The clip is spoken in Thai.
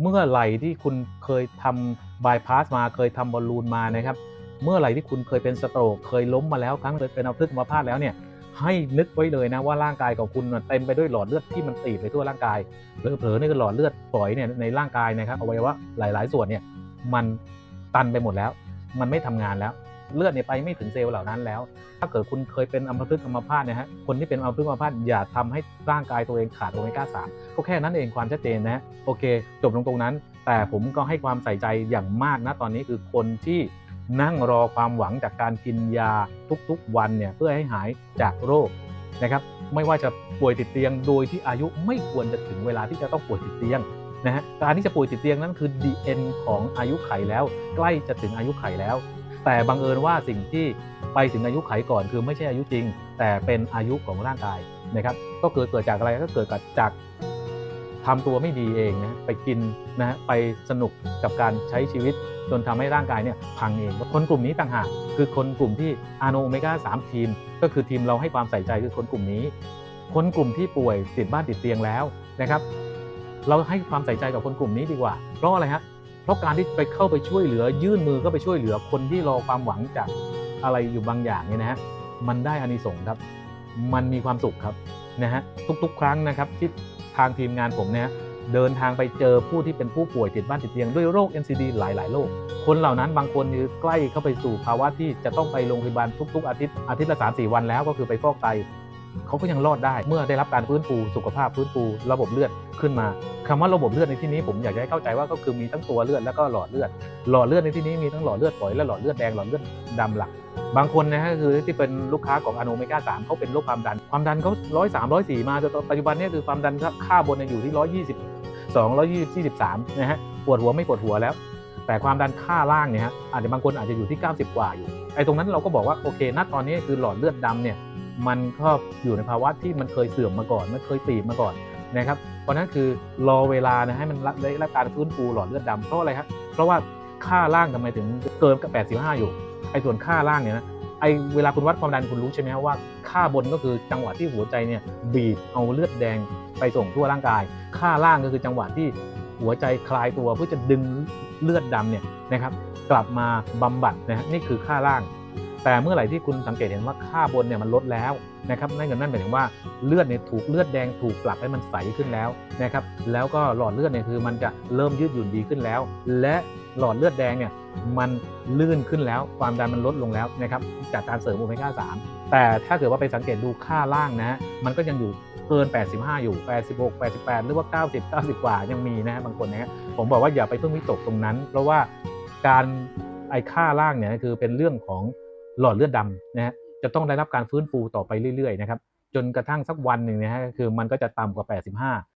เมื่อไหร่ที่คุณเคยทำบายพาสมาเคยทำบอลลูนมานะครับ เมื่อไหร่ที่คุณเคยเป็นสโตรกเคยล้มมาแล้วครั้งเคยเป็นอัมพฤกษ์อัมพาตแล้วเนี่ยให้นึกไว้เลยนะว่าร่างกายของคุณเต็มไปด้วยหลอดเลือดที่มันตีบไปทั่วร่างกายเผลอๆนี่ก็หลอดเลือดฝอยเนี่ยในร่างกายนะครับอวัยวะหลาย ๆ ส่วนเนี่ยมันตันไปหมดแล้ว มันไม่ทำงานแล้ว เลือดเนี่ยไปไม่ถึงเซลล์เหล่านั้นแล้ว ถ้าเกิดคุณเคยเป็นอัมพฤกษ์อัมพาตเนี่ยฮะคนที่เป็นอัมพฤกษ์อัมพาตอย่าทำให้ร่างกายตัวเองขาดโอเมก้า3ก็แค่นั้นเองความชัดเจนนะโอเค จบลงตรงนั้น แต่ผมก็ให้ความใส่ใจอย่างมากนะตอนนี้คือคนที่นั่งรอความหวังจากการกินยาทุกๆวันเนี่ยเพื่อให้หายจากโรคนะครับไม่ว่าจะป่วยติดเตียงโดยที่อายุไม่ควรจะถึงเวลาที่จะต้องป่วยติดเตียงนะฮะการที่จะป่วยติดเตียงนั้นคือ DN ของอายุไขแล้ว ใกล้จะถึงอายุไขแล้ว แต่บังเอิญว่าสิ่งที่ไปถึงอายุไขก่อนคือไม่ใช่อายุจริง แต่เป็นอายุของร่างกายนะครับ ก็เกิดเกิดจากอะไรก็เกิดจากทำตัวไม่ดีเองนะไปกินนะฮะไปสนุกกับการใช้ชีวิต จนทำให้ร่างกายเนี่ยพังเองคนกลุ่มนี้ต่างหากคือคนกลุ่มที่อาโนโอเมก้า3ทีม ก็คือทีมเราให้ความใส่ใจคือคนกลุ่มนี้ คนกลุ่มที่ป่วยติดบ้านติดเตียงแล้วนะครับ เราให้ความใส่ใจกับคนกลุ่มนี้ดีกว่าเพราะอะไรฮะ เพราะการที่ไปเข้าไปช่วยเหลือ ยื่นมือเข้าไปช่วยเหลือคนที่รอความหวังจากอะไรอยู่บางอย่างเนี่ยนะฮะมันได้อานิสงส์ครับ มันมีความสุขครับนะฮะทุกๆ ครั้งนะครับที่ทางทีมงานผมเนี่ยเดินทางไปเจอผู้ที่เป็นผู้ป่วยติดบ้านติดเตียงด้วยโรค NCD หลาย ๆ โรค คนเหล่านั้นบางคนคือใกล้เข้าไปสู่ภาวะที่จะต้องไปโรงพยาบาลทุก ๆ อาทิตย์อาทิตย์ละ3 4วันแล้วก็คือไปฟอกไต เขาก็ยังรอดได้เมื่อได้รับการฟื้นฟูสุขภาพฟื้นฟูระบบเลือดขึ้นมาคำว่าระบบเลือดในที่นี้ผมอยากให้เข้าใจว่าก็คือมีทั้งตัวเลือดแล้วก็หลอดเลือด หลอดเลือดในที่นี้มีทั้งหลอดเลือดฝอยและหลอดเลือดแดงหลอดเลือดดำหลัก บางคนนะฮะคือที่เป็นลูกค้าของอโนเมก้า3เขาเป็นโรคความดัน ความดันเขาร้อยสามร้อยสี่มาจนปัจจุบันนี้คือความดันค่าบนอยู่ที่ร้อยยี่สิบสองร้อยยี่สิบสามนะฮะปวดหัวไม่ปวดหัวแล้วแต่ความดันค่าล่างเนี่ยฮะอาจจะบางคนอาจจะอยู่ที่ 90 กว่าอยู่ไอ้ตรงนั้นเราก็บอกว่าโอเคณตอนนี้คือหลอดเลือดดำเนี่ย มันก็อยู่ในภาวะที่มันเคยเสื่อมมาก่อนมันเคยตีบมาก่อนนะครับ เพราะนั้นคือรอเวลานะให้มันได้รับการฟื้นฟูหลอดเลือดดำเพราะอะไรครับเพราะว่าค่าล่างทำไมถึงเกินกับ85 อยู่ไอ้ส่วนค่าล่างเนี่ยนะไอ้เวลาคุณวัดความดันคุณรู้ใช่ไหมครับว่า ค่าบนก็คือจังหวะที่หัวใจเนี่ยบีบเอาเลือดแดงไปส่งทั่วร่างกาย ค่าล่างก็คือจังหวะที่หัวใจคลายตัวเพื่อจะดึงเลือดดำเนี่ยนะครับกลับมาบำบัดนะฮะนี่คือค่าล่าง แต่เมื่อไหร่ที่คุณสังเกตเห็นว่าค่าบนเนี่ยมันลดแล้วนะครับนั่นก็นั่นหมายถึงว่าเลือดเนี่ยถูกเลือดแดงถูกปรับให้มันใสขึ้นแล้วนะครับแล้วก็หลอดเลือดเนี่ยคือมันจะเริ่มยืดหยุ่นดีขึ้นแล้ว และหลอดเลือดแดงเนี่ยมันลื่นขึ้นแล้ว ความดันมันลดลงแล้วนะครับจากการเสริมโอเมก้า3แต่ถ้าเกิดว่าไปสังเกตดูค่าล่างนะมันก็ยังอยู่เกิน 85 อยู่ 86 88 หรือว่า 90 90 กว่ายังมีนะฮะบางคนนะฮะผมบอกว่าอย่าไปเพิ่งวิตกตรงนั้น เพราะว่าการไอ้ค่าล่างเนี่ยคือเป็นเรื่องของ หลอดเลือดดำนะฮะจะต้องได้รับการฟื้นฟูต่อไปเรื่อยๆนะครับจนกระทั่งสักวันหนึ่งนะฮะคือมันก็จะต่ำกว่า 85